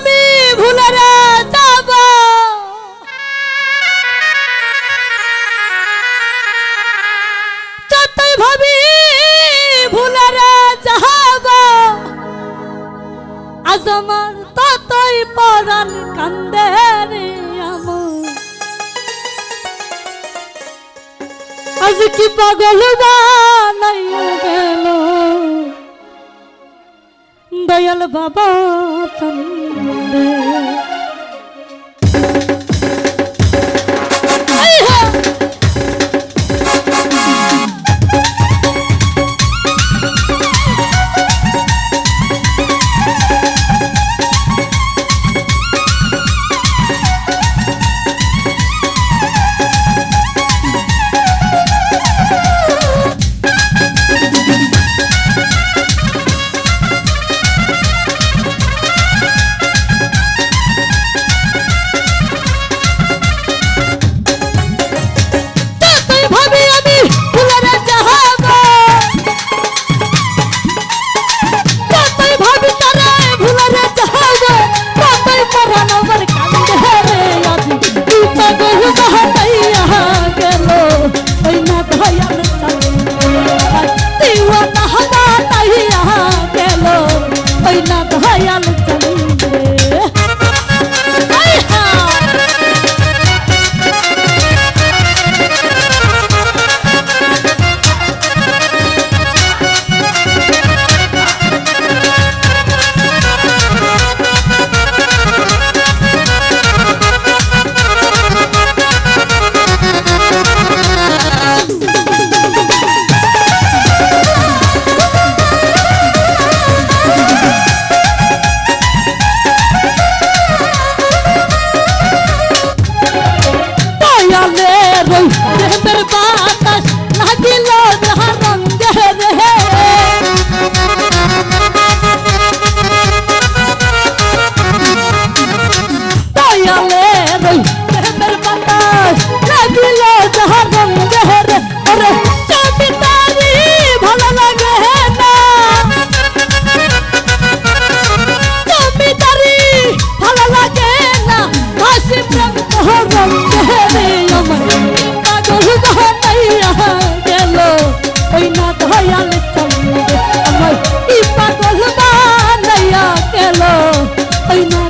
আমি ভুলারা দাবা যতই ভাবি ভুলারা যাহাবা আজ আমার ততই পরাণ কান্দে আজ কি পাগল দয়াল বাবা চন্দে না দয়াল поймать. Ну,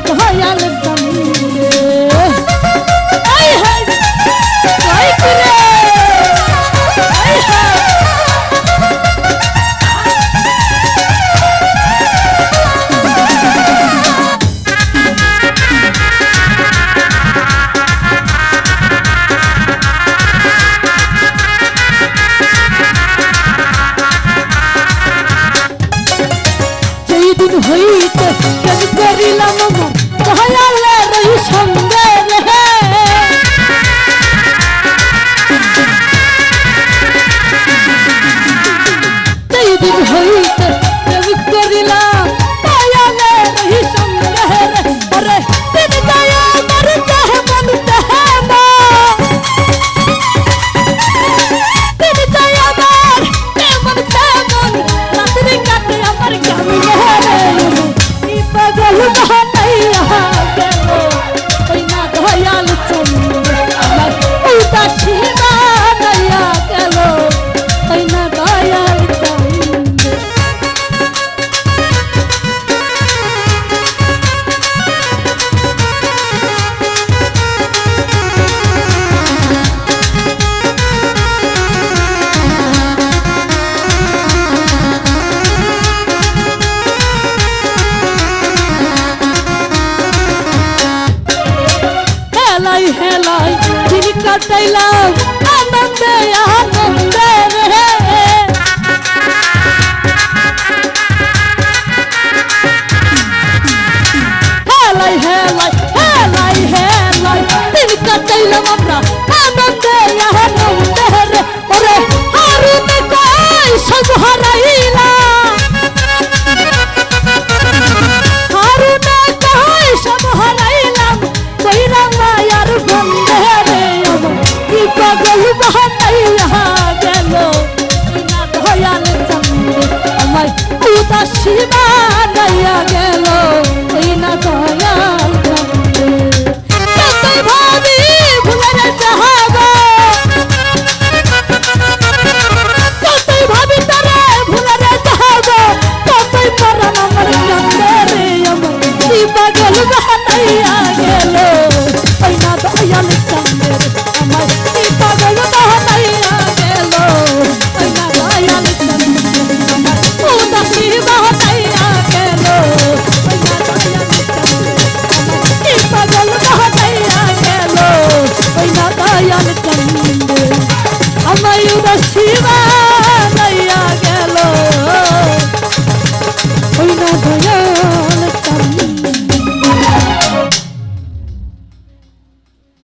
মেলায় দিন কাটাইলাম। সীমা নাইয়া গেল ওই না